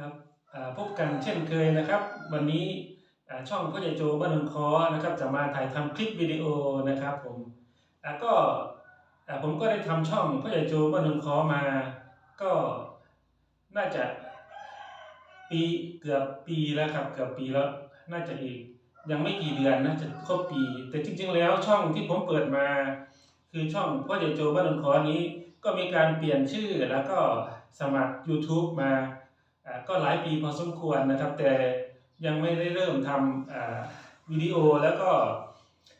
ครับพบกันเช่นเคยนะครับ วันนี้ช่องพ่อใหญ่โจบ้านหนองคอนะครับ จะมาถ่ายทำคลิปวิดีโอนะครับผมก็ผมก็ได้ทำช่องพ่อใหญ่โจบ้านหนองคอมา ก็น่าจะปีเกือบปีแล้วครับเกือบปีแล้วน่าจะอีกยังไม่กี่เดือนน่าจะครบปี แต่จริง ๆ แล้วช่องที่ผมเปิดมา คือช่องพ่อใหญ่โจบ้านหนองคอนี้ ก็มีการเปลี่ยนชื่อแล้วก็สมัคร YouTube มา ก็หลายปีพอสมควรนะครับ แต่ยังไม่ได้เริ่มทำวิดีโอแล้วก็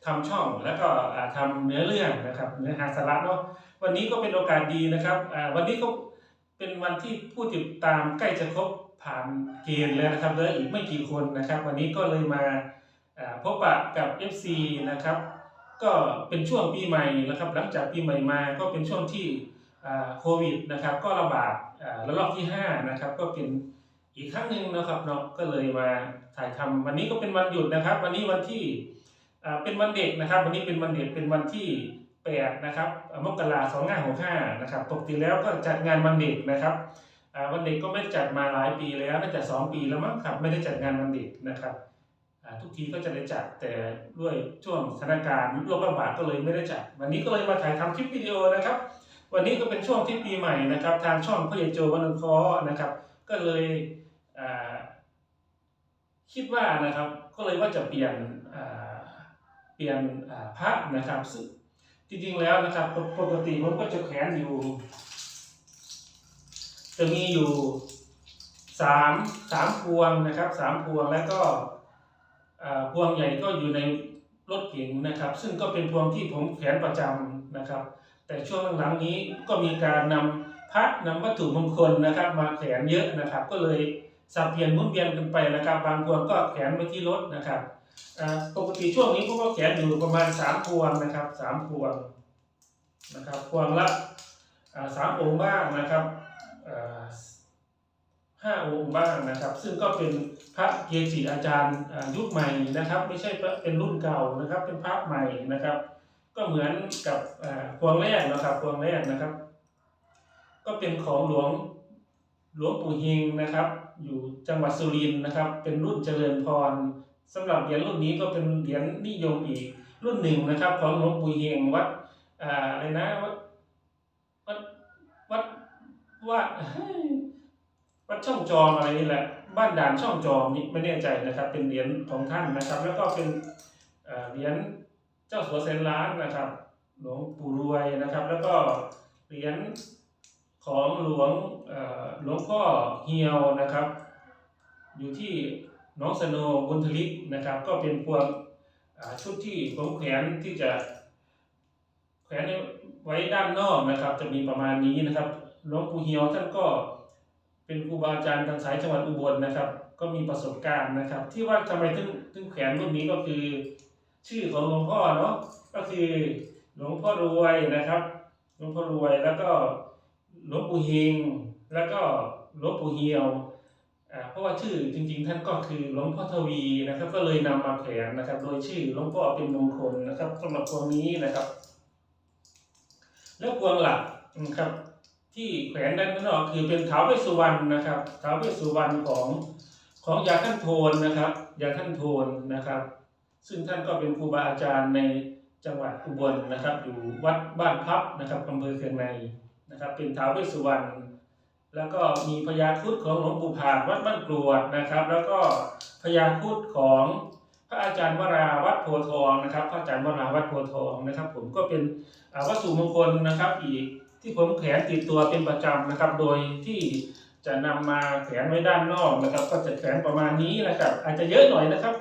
ทำช่องแล้วก็ทำเนื้อเรื่องนะครับเนื้อหาสาระเนาะวันนี้ก็เป็นโอกาสดีนะครับวันนี้ก็เป็นวันที่ผู้ติดตามใกล้จะครบผ่านเกณฑ์แล้วนะครับเหลืออีกไม่กี่คนนะครับ วันนี้ก็เลยมาพบปะกับ FC นะครับ ก็เป็นช่วงปีใหม่นะครับ หลังจากปีใหม่มาก็เป็นช่วงที่โควิดนะครับ ก็ระบาด ระลอกที่5นะครับก็เป็นอีกครั้งหนึ่งนะครับเนาะก็เลยมาถ่ายทำวันนี้ก็เป็นวันหยุดนะครับ วันนี้วันที่เป็นวันเด็กนะครับ วันนี้เป็นวันเด็กเป็นวันที่8นะครับมกราสองห้าหกห้านะครับปกติแล้วก็จัดงานวันเด็กนะครับวันเด็กก็ไม่ได้จัดมาหลายปีแล้วน่าจะสองปีแล้วมั้งครับไม่ได้จัดงานวันเด็กนะครับทุกทีก็จะได้จัดแต่ด้วยช่วงสถานการณ์โรคระบาดก็เลยไม่ได้จัด วันนี้ก็เลยมาถ่ายทำคลิปวิดีโอนะครับ วันนี้ก็เป็นช่วงที่ปีใหม่นะครับ ทางช่องพ่อใหญ่โจวันนคอนะครับ ก็เลยคิดว่านะครับ ก็เลยว่าจะเปลี่ยนเปลี่ยนพระนะครับซึ่งจริงๆแล้วนะครับปกติผมก็จะแขวนอยู่ จะมีอยู่สามสามพวงนะครับสามพวงแล้วก็พวงใหญ่ก็อยู่ในรถเก๋งนะครับ ซึ่งก็เป็นพวงที่ผมแขวนประจำนะครับ แต่ช่วงหลังๆนี้ก็มีการนำพระนำวัตถุมงคลนะครับ มาแขวนเยอะนะครับ ก็เลยสับเปลี่ยนหมุนเวียนกันไปนะครับ บางพวงก็แขวนไว้ที่รถนะครับปกติช่วงนี้ผมก็แขวนอยู่ประมาณสามพวงนะครับสามพวงนะครับพวงละสามองค์บ้างนะครับห้าองค์บ้างนะครับ ซึ่งก็เป็นพระเกจิอาจารย์ยุคใหม่นะครับ ไม่ใช่เป็นรุ่นเก่านะครับ เป็นพระใหม่นะครับ ก็เหมือนกับพวงแรกนะครับพวงแรกนะครับ ก็เป็นของหลวงหลวงปู่เฮงนะครับ อยู่จังหวัดสุรินทร์นะครับ เป็นรุ่นเจริญพรสำหรับเหรียญรุ่นนี้ก็เป็นเหรียญนิยมอีกรุ่นหนึ่งนะครับ ของหลวงปู่เฮงวัดอะไรนะวัดวัดวัดวัดวัดช่องจอมอะไรนี่แหละ บ้านด่านช่องจอมนี่ไม่แน่ใจนะครับ เป็นเหรียญของท่านนะครับ แล้วก็เป็นเหรียญ เจ้าสัวเซนล้านนะครับ หลวงปู่รวยนะครับ แล้วก็เหรียญของหลวงหลวงพ่อเฮียวนะครับ อยู่ที่น้องสโนบุญทลิกนะครับ ก็เป็นพวงอ่าชุดที่ผมแขวนที่จะแขวนไว้ด้านนอกนะครับ จะมีประมาณนี้นะครับหลวงปู่เฮียวท่านก็เป็นครูบาอาจารย์ทางสายจังหวัดอุบลนะครับ ก็มีประสบการณ์นะครับ ที่ว่าทำไมถึงถึงแขวนรุ่นนี้ก็คือ ชื่อของหลวงพ่อเนาะก็คือหลวงพ่อรวยนะครับ หลวงพ่อรวยแล้วก็หลวงปู่เฮงแล้วก็หลวงปู่เฮียวเพราะว่าชื่อจริง ๆ ท่านก็คือหลวงพ่อทวีนะครับ ก็เลยนำมาแขวนนะครับ โดยชื่อหลวงพ่อเป็นมงคลนะครับสำหรับพวงนี้นะครับ แล้วพวงหลักนะครับ ที่แขวนด้านนอกคือเป็นเท้าเวสุวรรณนะครับเท้าเวสสุวรรณของของยาท่านโทนนะครับยาท่านโทนนะครับ ซึ่งท่านก็เป็นครูบาอาจารย์ในจังหวัดอุบลนะครับ อยู่วัดบ้านพับนะครับอำเภอเคืองในนะครับ เป็นท้าวเวสสุวรรณแล้วก็มีพญาครุฑของหลวงปู่ผาดวัดบ้านกรวดนะครับ แล้วก็พญาครุฑของพระอาจารย์วราวัดโพธิ์ทองนะครับ พระอาจารย์วราวัดโพธิ์ทองนะครับ ผมก็เป็นวัตถุมงคลนะครับอีกที่ผมแขวนติดตัวเป็นประจำนะครับ โดยที่จะนำมาแขวนไว้ด้านนอกนะครับ ก็จะแขวนประมาณนี้นะครับ อาจจะเยอะหน่อยนะครับ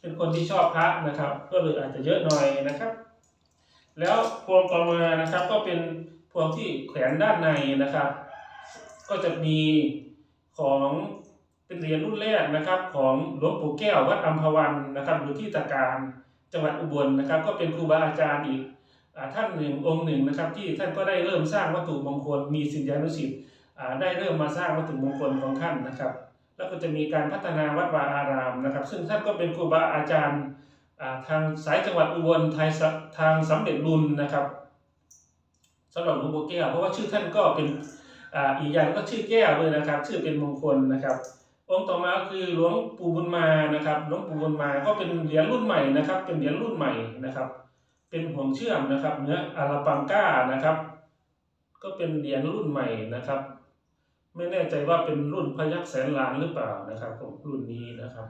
เป็นคนที่ชอบพระนะครับ ก็เลยอาจจะเยอะหน่อยนะครับ แล้วพวงต่อมานะครับ ก็เป็นพวงที่แขวนด้านในนะครับ ก็จะมีของเป็นเหรียญรุ่นแรกนะครับ ของหลวงปู่แก้ววัดอัมพวันนะครับอยู่ที่ตะการจังหวัดอุบลนะครับ ก็เป็นครูบาอาจารย์อีกอท่านหนึ่งองค์หนึ่งนะครับ ที่ท่านก็ได้เริ่มสร้างวัตถุมงคลมีสิทธิานุสิทธิ์ได้เริ่มมาสร้างวัตถุมงคลของท่านนะครับ แล้วก็จะมีการพัฒนาวัดวาอารามนะครับ ซึ่งท่านก็เป็นครูบาอาจารย์ทางสายจังหวัดอุบลไทยสทางสำเร็จบุญนะครับสำหรับหลวงปู่แก้วเพราะว่าชื่อท่านก็เป็นอ,อีกอย่างก็ชื่อแก้วด้วยนะครับ ชื่อเป็นมงคลนะครับ องค์ต่อมาคือหลวงปู่บุญมานะครับหลวงปู่บุญมาก็เป็นเหรียญรุ่นใหม่นะครับ เป็นเหรียญรุ่นใหม่นะครับ เป็นห่วงเชื่อมนะครับเนื้ออาราปังก้านะครับ ก็เป็นเหรียญรุ่นใหม่นะครับ ไม่แน่ใจว่าเป็นรุ่นพยัคฆ์แสนล้านหรือเปล่านะครับผมรุ่นนี้นะครับ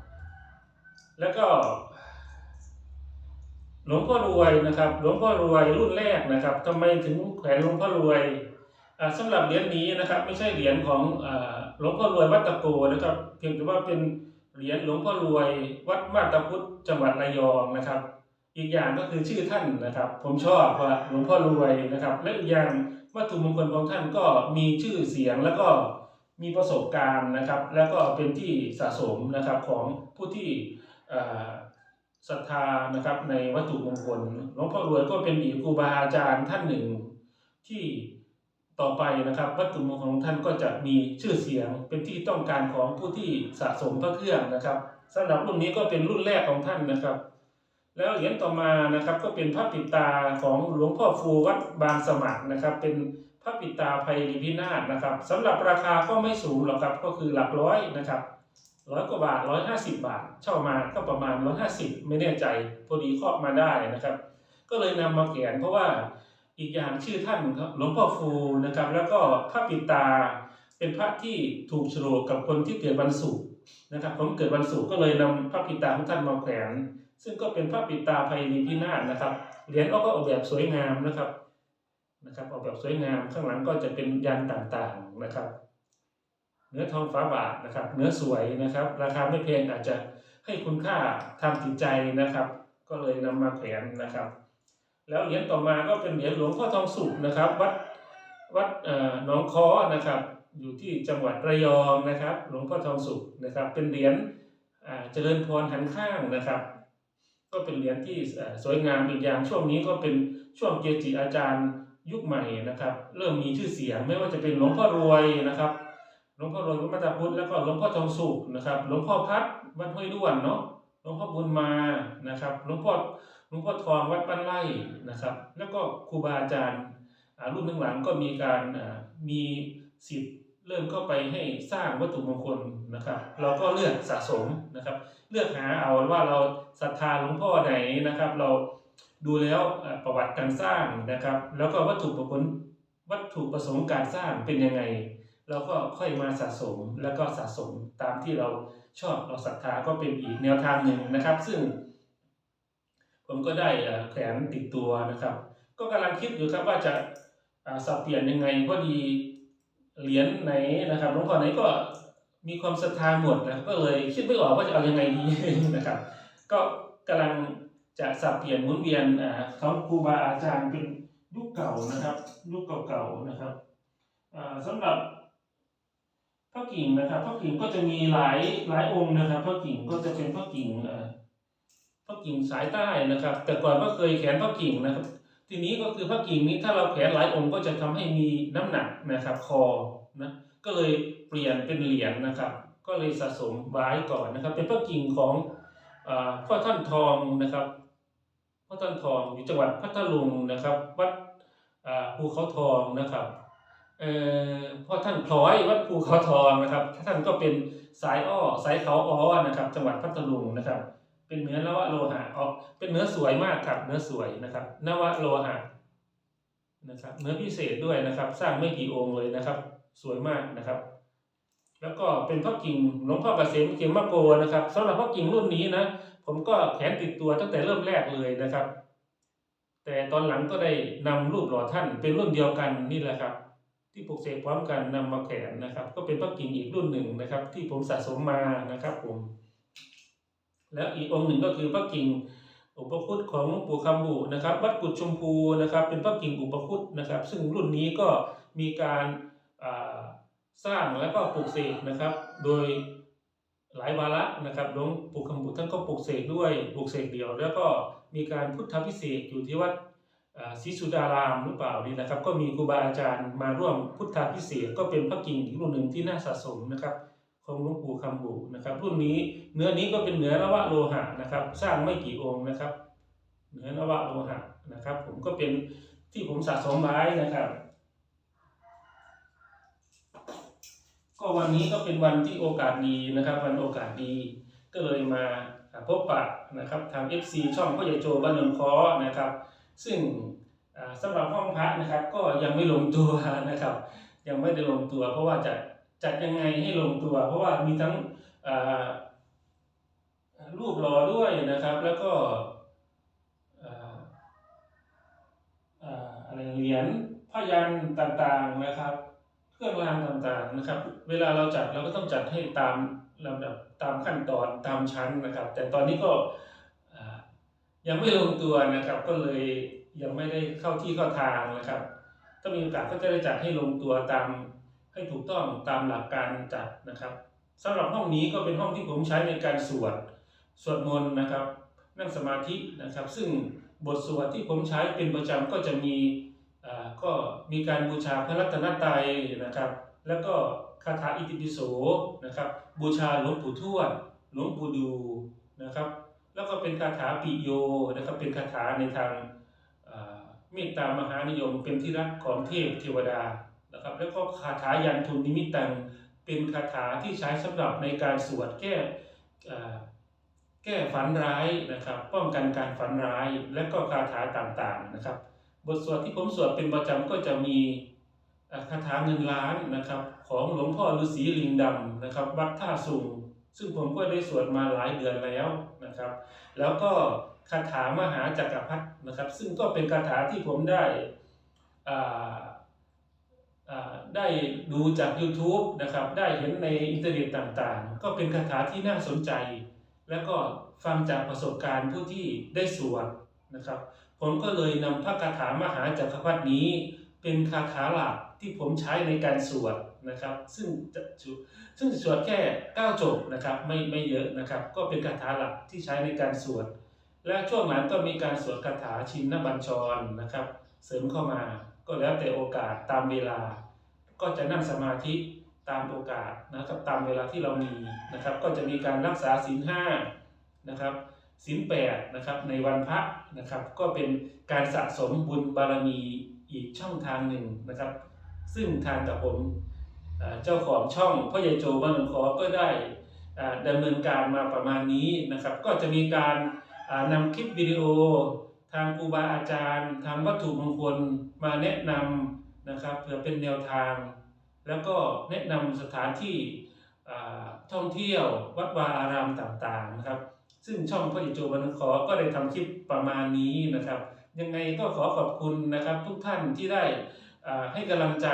แล้วก็หลวงพ่อรวยนะครับหลวงพ่อรวยรุ่นแรกนะครับทำไมถึงแขวนหลวงพ่อรวยอ่าสำหรับเหรียญนี้นะครับ ไม่ใช่เหรียญของหลวงพ่อรวยวัดตะโกนะครับ เพียงแต่ว่าเป็นเหรียญหลวงพ่อรวยวัดมาตาพุทธจังหวัดระยองนะครับ อีกอย่างก็คือชื่อท่านนะครับ ผมชอบว่าหลวงพ่อรวยนะครับ และอีกอย่างวัตถุมงคลของท่านก็มีชื่อเสียงแล้วก็ มีประสบการณ์นะครับ แล้วก็เป็นที่สะสมนะครับของผู้ที่ศรัทธานะครับในวัตถุมงคลหลวงพ่อรวยก็เป็นอีกครูบาอาจารย์ท่านหนึ่งที่ต่อไปนะครับ วัตถุมงคลของท่านก็จะมีชื่อเสียงเป็นที่ต้องการของผู้ที่สะสมพระเครื่องนะครับสำหรับรุ่นนี้ก็เป็นรุ่นแรกของท่านนะครับ แล้วเหรียญต่อมานะครับก็เป็นพระปิดตาของหลวงพ่อฟูวัดบางสมัครนะครับ เป็น ระปิตาภัยรีพินาศนะครับสำหรับราคาก็ไม่สูงหรอกครับก็คือหลักร้อยนะครับร้อยกว่าบาทร้อยห้าสิบบาท เช่ามาก็ประมาณร้อยห้าสิบไม่แน่ใจพอดีครอบมาได้นะครับ ก็เลยนำมาแขวนเพราะว่าอีกอย่างชื่อท่านครับหลวงพ่อฟูนะครับ แล้วก็พระปิตาเป็นพระที่ถูกโฉลกกับคนที่เกิดวันศุกร์นะครับ ผมเกิดวันศุกร์ก็เลยนำพระปิตาของท่านมาแขวนซึ่งก็เป็นพระปิตาภัยรีพินาศนะครับเหรียญก็ออกแบบสวยงามนะครับ นะครับออกแบบสวยงามข้างหลังก็จะเป็นยันต่างๆนะครับ เนื้อทองฟ้าบาทนะครับ เนื้อสวยนะครับ ราคาไม่แพงอาจจะให้คุณค่าทางจิตใจนะครับ ก็เลยนำมาแขวนนะครับ แล้วเหรียญต่อมาก็เป็นเหรียญหลวงพ่อทองสุขนะครับ วัดวัดเอ่อหนองคอนะครับ อยู่ที่จังหวัดระยองนะครับ หลวงพ่อทองสุขนะครับ เป็นเหรียญเจริญพรหันข้างนะครับก็เป็นเหรียญที่สวยงามอีกอย่างช่วงนี้ก็เป็นช่วงเกจิอาจารย์ ยุคใหม่นะครับ เริ่มมีชื่อเสียงไม่ว่าจะเป็นหลวงพ่อรวยนะครับหลวงพ่อรวยวัดมาตาพุทธแล้วก็หลวงพ่อทองสุขนะครับหลวงพ่อพัดวัดห้วยด้วนเนาะหลวงพ่อบุญมานะครับหลวงพ่อหลวงพ่อทองวัดบ้านไร่นะครับ แล้วก็ครูบาอาจารย์อ่ารุ่นหลังๆก็มีการมีสิทธิ์เริ่มเข้าไปให้สร้างวัตถุมงคลนะครับ เราก็เลือกสะสมนะครับ เลือกหาเอาว่าเราศรัทธาหลวงพ่อไหนนะครับ เรา ดูแล้วประวัติการสร้างนะครับ แล้วก็วัตถุประสงค์วัตถุประสงค์การสร้างเป็นยังไง เราก็ค่อยมาสะสมแล้วก็สะสมตามที่เราชอบเราศรัทธาก็เป็นอีกแนวทางหนึ่งนะครับ ซึ่ง ผมก็ได้แขวนติดตัวนะครับ ก็กำลังคิดอยู่ครับว่าจะสับเปลี่ยนยังไงพอดีเหรียญไหนนะครับหลวงพ่อไหนก็มีความศรัทธาหมดนะก็เลยคิดไม่ออกว่าจะเอายังไงดีนะครับ ก็กำลัง จะสับเปลี่ยนหมุนเวียนอของครูบาอาจารย์เป็นยุคเก่านะครับ ยุคเก่าๆนะครับอ่าสำหรับพระกิ่งนะครับพระกิ่งก็จะมีหลายหลายองค์นะครับพระกิ่งก็จะเป็นพระกิ่งพระกิ่งสายใต้นะครับ แต่ก่อนก็เคยแขวนพระกิ่งนะครับ ทีนี้ก็คือพระกิ่งนี้ถ้าเราแขวนหลายองค์ก็จะทำให้มีน้ำหนักนะครับ คอนะก็เลยเปลี่ยนเป็นเหรียญนะครับ ก็เลยสะสมไว้ก่อนนะครับ เป็นพระกิ่งของอาพ่อท่านทองนะครับ พ่อท่านทองอยู่จังหวัดพัทลุงนะครับ วัดภูเขาทองนะครับพ่อท่านพลอยวัดภูเขาทองนะครับท่านก็เป็นสายอ้อสายเขาอ้อนะครับ จังหวัดพัทลุงนะครับ เป็นเนื้อนวโลหะออกเป็นเนื้อสวยมากครับเนื้อสวยนะครับนวโลหะนะครับเนื้อพิเศษด้วยนะครับ สร้างไม่กี่องค์เลยนะครับ สวยมากนะครับ แล้วก็เป็นพระกิ่งหลวงพ่อเกษมเขมโกนะครับสำหรับพระกิ่งรุ่นนี้นะ ผมก็แขนติดตัวตั้งแต่เริ่มแรกเลยนะครับ แต่ตอนหลังก็ได้นำรูปหล่อท่านเป็นรุ่นเดียวกันนี่แหละครับ ที่ปลูกเสกพร้อมกันนำมาแขวนนะครับ ก็เป็นพระกิ่งอีกรุ่นหนึ่งนะครับ ที่ผมสะสมมานะครับผม แล้วอีกองค์หนึ่งก็คือพระกิ่งอุปคุตของหลวงปู่คำบุนะครับ วัดกุดชมพูนะครับ เป็นพระกิ่งอุปคุตนะครับ ซึ่งรุ่นนี้ก็มีการสร้างแล้วก็ปลูกเสกนะครับ โดย หลายวาระนะครับหลวงปู่คำบุท่านก็ปลูกเสกด้วยปลูกเสกเดียว แล้วก็มีการพุทธพิเศษอยู่ที่วัดศรีสุดารามหรือเปล่านี่นะครับ ก็มีครูบาอาจารย์มาร่วมพุทธาพิเศษก็เป็นพระกิ่งอีกรุ่นหนึ่งที่น่าสะสมนะครับของหลวงปู่คำบุนะครับ รุ่นนี้เนื้อนี้ก็เป็นเนื้อนวโลหะนะครับ สร้างไม่กี่องค์นะครับ เนื้อนวโลหะนะครับ ผมก็เป็นที่ผมสะสมไว้นะครับ ก็วันนี้ก็เป็นวันที่โอกาสดีนะครับ วันโอกาสดี ก็เลยมาพบปะนะครับทาง FC ช่องพ่อใหญ่โจบ้านนนคอนะครับ ซึ่งอ่าสำหรับห้องพระนะครับ ก็ยังไม่ลงตัวนะครับ ยังไม่ได้ลงตัว เพราะว่าจะจัดยังไงให้ลงตัว เพราะว่ามีทั้งรูปหล่อด้วยนะครับ แล้วก็อ่าอ่าอะไรเหรียญพยันต่างๆนะครับ เครื่องรางต่างๆนะครับ เวลาเราจัดเราก็ต้องจัดให้ตามลำดับตามขั้นตอนตามชั้นนะครับ แต่ตอนนี้ก็ยังไม่ลงตัวนะครับ ก็เลยยังไม่ได้เข้าที่เข้าทางนะครับ ถ้ามีโอกาสก็จะได้จัดให้ลงตัวตามให้ถูกต้องตามหลักการจัดนะครับสำหรับห้องนี้ก็เป็นห้องที่ผมใช้ในการสวดสวดมนต์นะครับ นั่งสมาธินะครับ ซึ่งบทสวดที่ผมใช้เป็นประจำก็จะมี ก็มีการบูชาพระรัตนตรัยนะครับ แล้วก็คาถาอิติปิโสนะครับ บูชาหลวงปู่ทวดหลวงปู่ดูนะครับ แล้วก็เป็นคาถาปิโยนะครับ เป็นคาถาในทางเมตตามหานิยมเป็นที่รักของเทพเทวดานะครับ แล้วก็คาถายันทุนนิมิตตังเป็นคาถาที่ใช้สำหรับในการสวดแก้แก้ฝันร้ายนะครับ ป้องกันการฝันร้ายและก็คาถาต่างๆนะครับ บทสวดที่ผมสวดเป็นประจำก็จะมีคาถาเงินล้านนะครับ ของหลวงพ่อฤาษีลิงดำนะครับ วัดท่าสุงซึ่งผมก็ได้สวดมาหลายเดือนแล้วนะครับ แล้วก็คาถามหาจักรพรรดินะครับ ซึ่งก็เป็นคาถาที่ผมได้อ่าได้ดูจาก YouTube นะครับ ได้เห็นในอินเทอร์เน็ตต่างๆ ก็เป็นคาถาที่น่าสนใจ แล้วก็ฟังจากประสบการณ์ผู้ที่ได้สวดนะครับ ผมก็เลยนำพระคาถามหาจักรพรรดินี้ เป็นคาถาหลักที่ผมใช้ในการสวดนะครับ ซึ่งจะซึ่งสวดแค่9จบนะครับไม่ไม่เยอะนะครับ ก็เป็นคาถาหลักที่ใช้ในการสวด และช่วงหลังก็มีการสวดคาถาชินนบัญชรนะครับ เสริมเข้ามาก็แล้วแต่โอกาสตามเวลา ก็จะนั่งสมาธิตามโอกาสนะครับตามเวลาที่เรามีนะครับ ก็จะมีการรักษาศีลห้านะครับ ศีลแปดนะครับในวันพระนะครับ ก็เป็นการสะสมบุญบารมีอีกช่องทางหนึ่งนะครับ ซึ่งทางกับผมเจ้าของช่องพ่อใหญ่โจบ้านหนองคอก็ได้อ่าดำเนินการมาประมาณนี้นะครับ ก็จะมีการอ่านำคลิปวิดีโอ ทางครูบาอาจารย์ทางวัตถุมงคลมาแนะนำนะครับเพื่อเป็นแนวทาง แล้วก็แนะนำสถานที่ท่องเที่ยววัดวาอารามต่างๆนะครับ ซึ่งช่องพ่อใหญ่โจบันขอก็ได้ทำคลิปประมาณนี้นะครับ ยังไงก็ขอขอบคุณนะครับ ทุกท่านที่ได้ให้กำลังใจ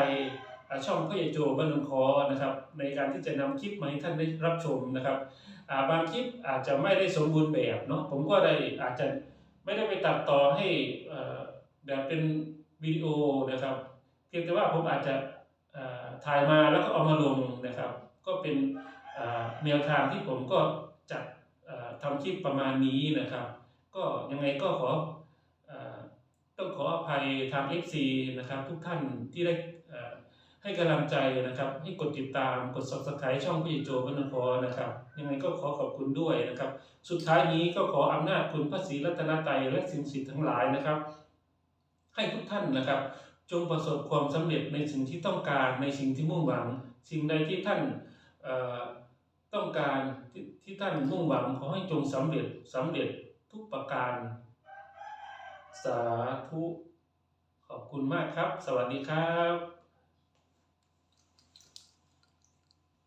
ช่องพ่อใหญ่โจบันคอนะครับ ในการที่จะนำคลิปมาให้ท่านได้รับชมนะครับาบางคลิปอาจจะไม่ได้สมบูรณ์แบบเนาะผมก็ได้อาจจะไม่ได้ไปตัดต่อให้แบบเป็นวิดีโอนะครับเพียงแต่ว่าผมอาจจะถ่ายมาแล้วก็เอามาลงนะครับ ก็เป็นแนวทางที่ผมก็จัด ทำคลิปประมาณนี้นะครับ ก็ยังไงก็ขออต้องขออภัยทาง FC นะครับ ทุกท่านที่ได้ให้กำลังใจนะครับ ให้กดติดตามกด subscribe ช่องพี่โจบันพอนะครับ ยังไงก็ขอขอบคุณด้วยนะครับ สุดท้ายนี้ก็ขออำนาจคุณพระศรีรัตนตรัยและสิ่งศักดิ์สิทธิ์ทั้งหลายนะครับ ให้ทุกท่านนะครับ จงประสบความสำเร็จในสิ่งที่ต้องการในสิ่งที่มุ่งหวัง สิ่งใดที่ท่านเอ่อ ต้องการที่ที่ท่านมุ่งหวังขอให้จงสำเร็จสำเร็จทุกประการ สาธุ ขอบคุณมากครับ สวัสดีครับ